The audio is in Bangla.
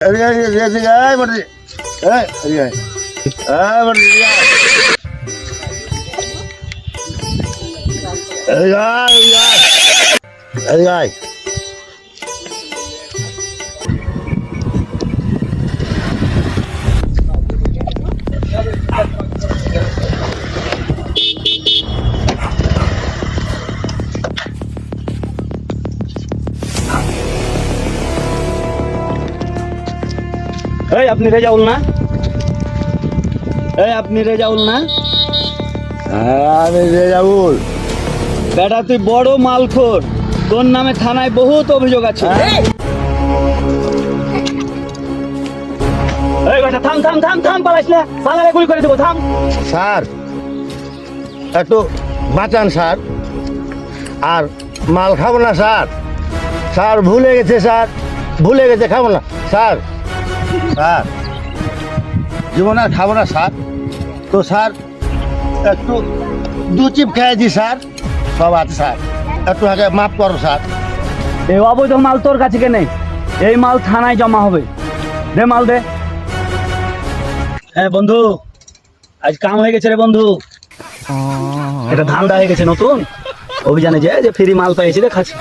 এদিকে আয়, এই আপনি রেজাউল না? এই আপনি রেজাউল না? আমি রেজাউল। বেটা তুই বড় মালখোর। তোর নামে থানায় বহুত অভিযোগ আছে। এই বেটা থাম থাম থাম থাম পালাইস না। পালালে গুলি করে দেবো থাম। স্যার একটু বাঁচান স্যার। আর মাল খাব না স্যার। স্যার ভুলে গেছে স্যার। ভুলে গেছে খাব না। Sir sir. জীবন আর খাব না, স্যার। তো, স্যার, একটু দু চিপ খেয়েছি স্যার। সব আছে, স্যার। একটু আগে মাফ করো, স্যার। এই অবৈধ মাল তোর কাছে কেনে? এই মাল থানায় জমা হবে। দে মাল দে। হ্যাঁ বন্ধু, আজ কাম হয়ে গেছে রে, বন্ধু। এটা ধান্দা হয়ে গেছে নতুন। অভিযানে যে ফ্রি মাল পেয়েছি রে খাচ্ছি